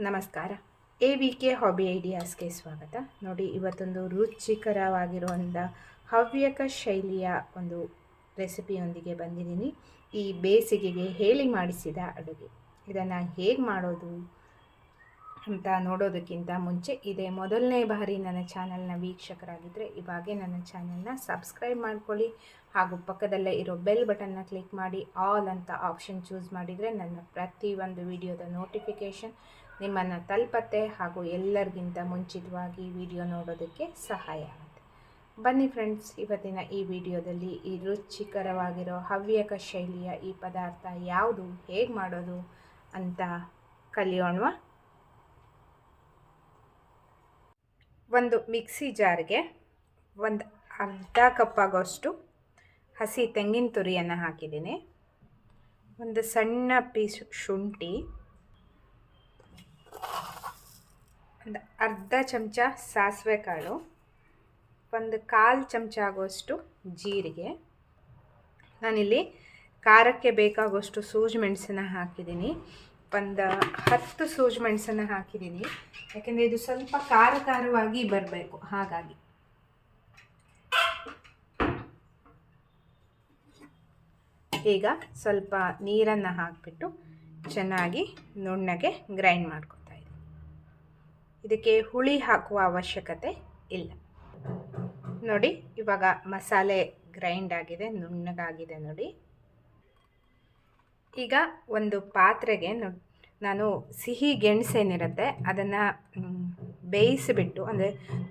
ನಮಸ್ಕಾರ. A V K hobby ಐಡಿಯಾಸ್ಗೆ ಸ್ವಾಗತ. ನೋಡಿ, ಇವತ್ತೊಂದು ರುಚಿಕರವಾಗಿರುವಂಥ ಹವ್ಯಕ ಶೈಲಿಯ ಒಂದು ರೆಸಿಪಿಯೊಂದಿಗೆ ಬಂದಿದ್ದೀನಿ. ಈ ಬೇಸಿಗೆಗೆ ಹೇಳಿ ಮಾಡಿಸಿದ ಅಡುಗೆ. ಇದನ್ನು ಹೇಗೆ ಮಾಡೋದು? ಅಂತ ನೋಡೋದಕ್ಕಿಂತ ಮುಂಚೆ ಇದೇ ಮೊದಲನೇ ಬಾರಿ ನನ್ನ ಚಾನಲ್ನ ವೀಕ್ಷಕರಾಗಿದ್ದರೆ ಇವಾಗೆ ನನ್ನ ಚಾನಲ್ನ ಸಬ್ಸ್ಕ್ರೈಬ್ ಮಾಡ್ಕೊಳ್ಳಿ ಹಾಗೂ ಪಕ್ಕದಲ್ಲೇ ಇರೋ ಬೆಲ್ ಬಟನ್ನ ಕ್ಲಿಕ್ ಮಾಡಿ ಆಲ್ ಅಂತ ಆಪ್ಷನ್ ಚೂಸ್ ಮಾಡಿದರೆ ನನ್ನ ಪ್ರತಿಯೊಂದು ವಿಡಿಯೋದ ನೋಟಿಫಿಕೇಷನ್ ನಿಮ್ಮನ್ನು ತಲುಪತ್ತೆ ಹಾಗೂ ಎಲ್ಲರಿಗಿಂತ ಮುಂಚಿತವಾಗಿ ವಿಡಿಯೋ ನೋಡೋದಕ್ಕೆ ಸಹಾಯ ಆಗುತ್ತೆ. ಬನ್ನಿ ಫ್ರೆಂಡ್ಸ್, ಇವತ್ತಿನ ಈ ವಿಡಿಯೋದಲ್ಲಿ ಈ ರುಚಿಕರವಾಗಿರೋ ಹವ್ಯಕ ಶೈಲಿಯ ಈ ಪದಾರ್ಥ ಯಾವುದು, ಹೇಗೆ ಮಾಡೋದು ಅಂತ ಕಲಿಯೋಣವಾ? ಒಂದು ಮಿಕ್ಸಿ ಜಾರ್ಗೆ ಒಂದು ಅರ್ಧ ಕಪ್ ಆಗೋಷ್ಟು ಹಸಿ ತೆಂಗಿನ ತುರಿಯನ್ನು ಹಾಕಿದ್ದೀನಿ. ಒಂದು ಸಣ್ಣ ಪೀಸ್ ಶುಂಠಿ. ಒಂದು ಅರ್ಧ ಚಮಚ ಸಾಸಿವೆ ಕಾಳು ಒಂದು ಕಾಲು ಚಮಚ ಆಗುವಷ್ಟು ಜೀರಿಗೆ. ನಾನಿಲ್ಲಿ ಖಾರಕ್ಕೆ ಬೇಕಾಗುವಷ್ಟು ಸೂಜಿ ಮೆಣಸನ್ನು ಹಾಕಿದ್ದೀನಿ. ಒಂದು ಹತ್ತು ಸೂಜಿ ಮೆಣಸನ್ನು ಹಾಕಿದ್ದೀನಿ. ಯಾಕೆಂದರೆ ಇದು ಸ್ವಲ್ಪ ಖಾರ ಖಾರವಾಗಿ ಬರಬೇಕು. ಹಾಗಾಗಿ. ಈಗ ಸ್ವಲ್ಪ ನೀರನ್ನು ಹಾಕಿಬಿಟ್ಟು ಚೆನ್ನಾಗಿ ನುಣ್ಣಗೆ ಗ್ರೈಂಡ್ ಮಾಡ್ಕೊತಾ ಇದ್ದೀನಿ. ಇದಕ್ಕೆ ಹುಳಿ ಹಾಕುವ ಅವಶ್ಯಕತೆ ಇಲ್ಲ. ನೋಡಿ, ಇವಾಗ ಮಸಾಲೆ ಗ್ರೈಂಡ್ ಆಗಿದೆ, ನುಣ್ಣಗಾಗಿದೆ ನೋಡಿ. ಈಗ ಒಂದು ಪಾತ್ರೆಗೆ ನಾನು ಸಿಹಿ ಗೆಣಸೇನಿರುತ್ತೆ, ಅದನ್ನು ಬೇಯಿಸಿಬಿಟ್ಟು, ಅಂದರೆ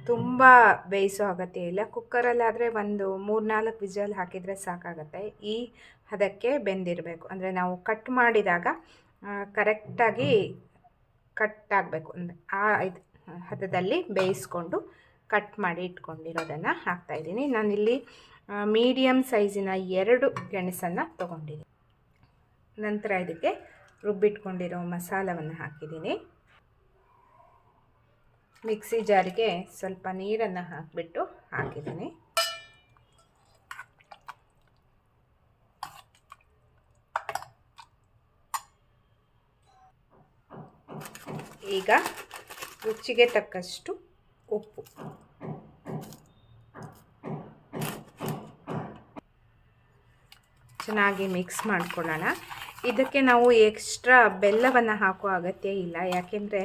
ತುಂಬ ಬೇಯಿಸೋ ಅಗತ್ಯ ಇಲ್ಲ. ಕುಕ್ಕರಲ್ಲಾದರೆ ಒಂದು ಮೂರು ನಾಲ್ಕು ವಿಜಲ್ ಹಾಕಿದರೆ ಸಾಕಾಗತ್ತೆ. ಈ ಹದಕ್ಕೆ ಬೆಂದಿರಬೇಕು. ಅಂದರೆ ನಾವು ಕಟ್ ಮಾಡಿದಾಗ ಕರೆಕ್ಟಾಗಿ ಕಟ್ ಆಗಬೇಕು. ಅಂದರೆ ಆ ಇದು ಹದದಲ್ಲಿ ಬೇಯಿಸ್ಕೊಂಡು ಕಟ್ ಮಾಡಿ ಇಟ್ಕೊಂಡಿರೋದನ್ನು ಹಾಕ್ತಾಯಿದ್ದೀನಿ ನಾನಿಲ್ಲಿ ಮೀಡಿಯಮ್ ಸೈಜಿನ ಎರಡು ಗೆಣಸನ್ನು ತೊಗೊಂಡಿದ್ದೀನಿ. ನಂತರ ಇದಕ್ಕೆ ರುಬ್ಬಿಟ್ಕೊಂಡಿರೋ ಮಸಾಲವನ್ನು ಹಾಕಿದ್ದೀನಿ. ಮಿಕ್ಸಿ ಜಾರಿಗೆ ಸ್ವಲ್ಪ ನೀರನ್ನು ಹಾಕಿಬಿಟ್ಟು ಹಾಕಿದ್ದೀನಿ. ಈಗ ರುಚಿಗೆ ತಕ್ಕಷ್ಟು ಉಪ್ಪು. ಚೆನ್ನಾಗಿ ಮಿಕ್ಸ್ ಮಾಡ್ಕೊಳ್ಳೋಣ. ಇದಕ್ಕೆ ನಾವು ಎಕ್ಸ್ಟ್ರಾ ಬೆಲ್ಲವನ್ನು ಹಾಕೋ ಅಗತ್ಯ ಇಲ್ಲ. ಯಾಕೆಂದರೆ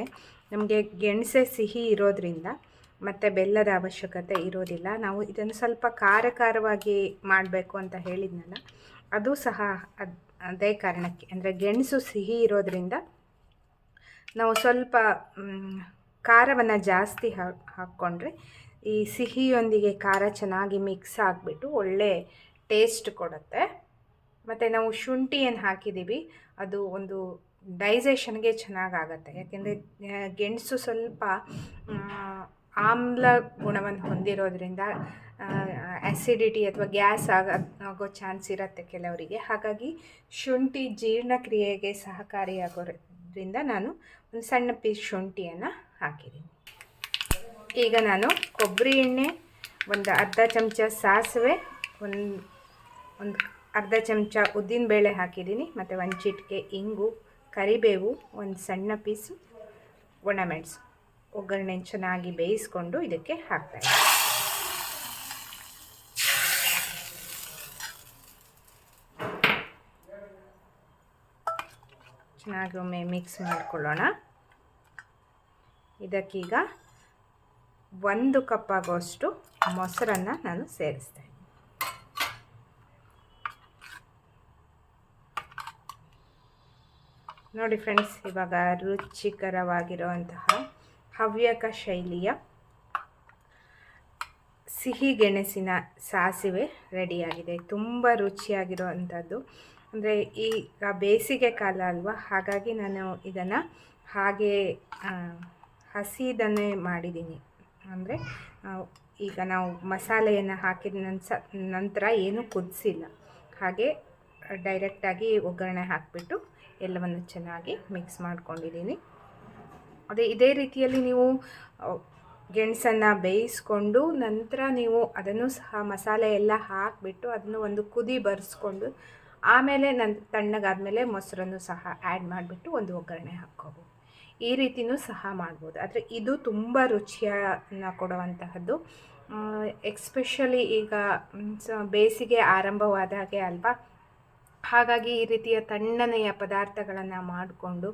ನಮಗೆ ಗೆಣಸೆ ಸಿಹಿ ಇರೋದ್ರಿಂದ ಮತ್ತು ಬೆಲ್ಲದ ಅವಶ್ಯಕತೆ ಇರೋದಿಲ್ಲ. ನಾವು ಇದನ್ನು ಸ್ವಲ್ಪ ಖಾರಕಾರವಾಗಿ ಮಾಡಬೇಕು ಅಂತ ಹೇಳಿದ್ನಲ್ಲ, ಅದು ಸಹ ಅದು ಕಾರಣಕ್ಕೆ. ಅಂದರೆ ಗೆಣಸು ಸಿಹಿ ಇರೋದ್ರಿಂದ ನಾವು ಸ್ವಲ್ಪ ಖಾರವನ್ನು ಜಾಸ್ತಿ ಹಾಕ್ಕೊಂಡ್ರೆ ಈ ಸಿಹಿಯೊಂದಿಗೆ ಖಾರ ಚೆನ್ನಾಗಿ ಮಿಕ್ಸ್ ಆಗಿಬಿಟ್ಟು ಒಳ್ಳೆ ಟೇಸ್ಟ್ ಕೊಡುತ್ತೆ. ಮತ್ತು ನಾವು ಶುಂಠಿಯನ್ನು ಹಾಕಿದ್ದೀವಿ. ಅದು ಒಂದು ಡೈಜೆಷನ್ಗೆ ಚೆನ್ನಾಗಾಗತ್ತೆ. ಯಾಕೆಂದರೆ ಗೆಣಸು ಸ್ವಲ್ಪ ಆಮ್ಲ ಗುಣವನ್ನು ಹೊಂದಿರೋದ್ರಿಂದ ಆ್ಯಸಿಡಿಟಿ ಅಥವಾ ಗ್ಯಾಸ್ ಆಗ ಆಗೋ ಚಾನ್ಸ್ ಇರುತ್ತೆ ಕೆಲವರಿಗೆ. ಹಾಗಾಗಿ, ಶುಂಠಿ ಜೀರ್ಣಕ್ರಿಯೆಗೆ ಸಹಕಾರಿಯಾಗೋದ್ರಿಂದ ನಾನು ಒಂದು ಸಣ್ಣ ಪೀಸ್ ಶುಂಠಿಯನ್ನು ಹಾಕಿದ್ದೀನಿ. ಈಗ ನಾನು ಕೊಬ್ಬರಿ ಎಣ್ಣೆ, ಒಂದು ಅರ್ಧ ಚಮಚ ಸಾಸಿವೆ, ಒಂದು ಒಂದು ಅರ್ಧ ಚಮಚ ಉದ್ದಿನಬೇಳೆ ಹಾಕಿದ್ದೀನಿ, ಮತ್ತು ಒಂದು ಚಿಟಿಕೆ ಇಂಗು, ಕರಿಬೇವು, ಒಂದು ಸಣ್ಣ ಪೀಸು ಒಣಮೆಣಸು. ಒಗ್ಗರಣೆ ಚೆನ್ನಾಗಿ ಬೇಯಿಸ್ಕೊಂಡು ಇದಕ್ಕೆ ಹಾಕ್ತಾಯಿದ್ದೀನಿ ಚೆನ್ನಾಗಿ ಒಮ್ಮೆ ಮಿಕ್ಸ್ ಮಾಡಿಕೊಳ್ಳೋಣ. ಇದಕ್ಕೀಗ ಒಂದು ಕಪ್ ಆಗೋಷ್ಟು ಮೊಸರನ್ನು ನಾನು ಸೇರಿಸ್ತೇನೆ. ನೋಡಿ ಫ್ರೆಂಡ್ಸ್, ಇವಾಗ ರುಚಿಕರವಾಗಿರುವಂತಹ ಹವ್ಯಕ ಶೈಲಿಯ ಸಿಹಿ ಗೆಣಸಿನ ಸಾಸಿವೆ ರೆಡಿಯಾಗಿದೆ. ತುಂಬ ರುಚಿಯಾಗಿರುವಂಥದ್ದು. ಅಂದರೆ ಈಗ ಬೇಸಿಗೆ ಕಾಲ ಅಲ್ವಾ, ಹಾಗಾಗಿ ನಾನು ಇದನ್ನು ಹಾಗೆ ಹಸಿದನ್ನೇ ಮಾಡಿದ್ದೀನಿ. ಅಂದರೆ ಈಗ ನಾವು ಮಸಾಲೆಯನ್ನು ಹಾಕಿದ ನಂತರ ನಂತರ ಏನೂ ಕುದಿಸಿಲ್ಲ. ಹಾಗೆ ಡೈರೆಕ್ಟಾಗಿ ಒಗ್ಗರಣೆ ಹಾಕಿಬಿಟ್ಟು ಎಲ್ಲವನ್ನು ಚೆನ್ನಾಗಿ ಮಿಕ್ಸ್ ಮಾಡ್ಕೊಂಡಿದ್ದೀನಿ. ಅದೇ ಇದೇ ರೀತಿಯಲ್ಲಿ ನೀವು ಗೆಣಸನ್ನು ಬೇಯಿಸ್ಕೊಂಡು ನಂತರ ನೀವು ಅದನ್ನು ಸಹ ಮಸಾಲೆ ಎಲ್ಲ ಹಾಕಿಬಿಟ್ಟು ಅದನ್ನು ಒಂದು ಕುದಿ ಬರೆಸ್ಕೊಂಡು ಆಮೇಲೆ ನನ್ನ ತಣ್ಣಗಾದಮೇಲೆ ಮೊಸರನ್ನು ಸಹ ಆ್ಯಡ್ ಮಾಡಿಬಿಟ್ಟು ಒಂದು ಒಗ್ಗರಣೆ ಹಾಕ್ಕೋಬೋದು. ಈ ರೀತಿಯೂ ಸಹ ಮಾಡ್ಬೋದು. ಆದರೆ ಇದು ತುಂಬ ರುಚಿಯನ್ನು ಕೊಡುವಂತಹದ್ದು. ಎಕ್ಸ್ಪೆಷಲಿ ಈಗ ಬೇಸಿಗೆ ಆರಂಭವಾದಾಗೆ ಅಲ್ವಾ ಹಾಗಾಗಿ ಈ ರೀತಿಯ ತಣ್ಣನೆಯ ಪದಾರ್ಥಗಳನ್ನು ಮಾಡಿಕೊಂಡು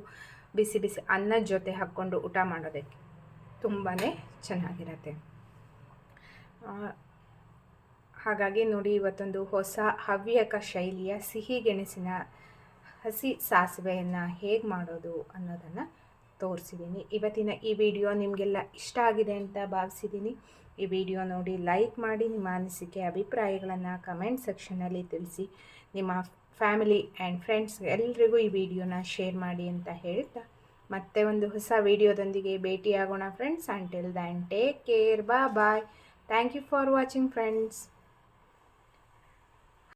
ಬಿಸಿ ಬಿಸಿ ಅನ್ನದ ಜೊತೆ ಹಾಕ್ಕೊಂಡು ಊಟ ಮಾಡೋದಕ್ಕೆ ತುಂಬಾ ಚೆನ್ನಾಗಿರತ್ತೆ. ಹಾಗಾಗಿ ನೋಡಿ ಇವತ್ತೊಂದು ಹೊಸ ಹವ್ಯಕ ಶೈಲಿಯ ಸಿಹಿ ಗೆಣಸಿನ ಹಸಿ ಸಾಸಿವೆಯನ್ನು ಹೇಗೆ ಮಾಡೋದು ಅನ್ನೋದನ್ನು ತೋರಿಸಿದ್ದೀನಿ ಇವತ್ತಿನ ಈ ವಿಡಿಯೋ ನಿಮಗೆಲ್ಲ ಇಷ್ಟ ಆಗಿದೆ ಅಂತ ಭಾವಿಸಿದ್ದೀನಿ ಈ ವಿಡಿಯೋ ನೋಡಿ ಲೈಕ್ ಮಾಡಿ ನಿಮ್ಮ ಅನಿಸಿಕೆ, ಅಭಿಪ್ರಾಯಗಳನ್ನು ಕಮೆಂಟ್ ಸೆಕ್ಷನಲ್ಲಿ ತಿಳಿಸಿ. ನಿಮ್ಮ ಫ್ಯಾಮಿಲಿ ಆ್ಯಂಡ್ ಫ್ರೆಂಡ್ಸ್ ಎಲ್ರಿಗೂ ಈ ವಿಡಿಯೋನ ಶೇರ್ ಮಾಡಿ ಅಂತ ಹೇಳ್ತಾ. ಮತ್ತೆ ಒಂದು ಹೊಸ ವಿಡಿಯೋದೊಂದಿಗೆ ಭೇಟಿಯಾಗೋಣ friends and till then take care ಬಾ bye thank you for watching friends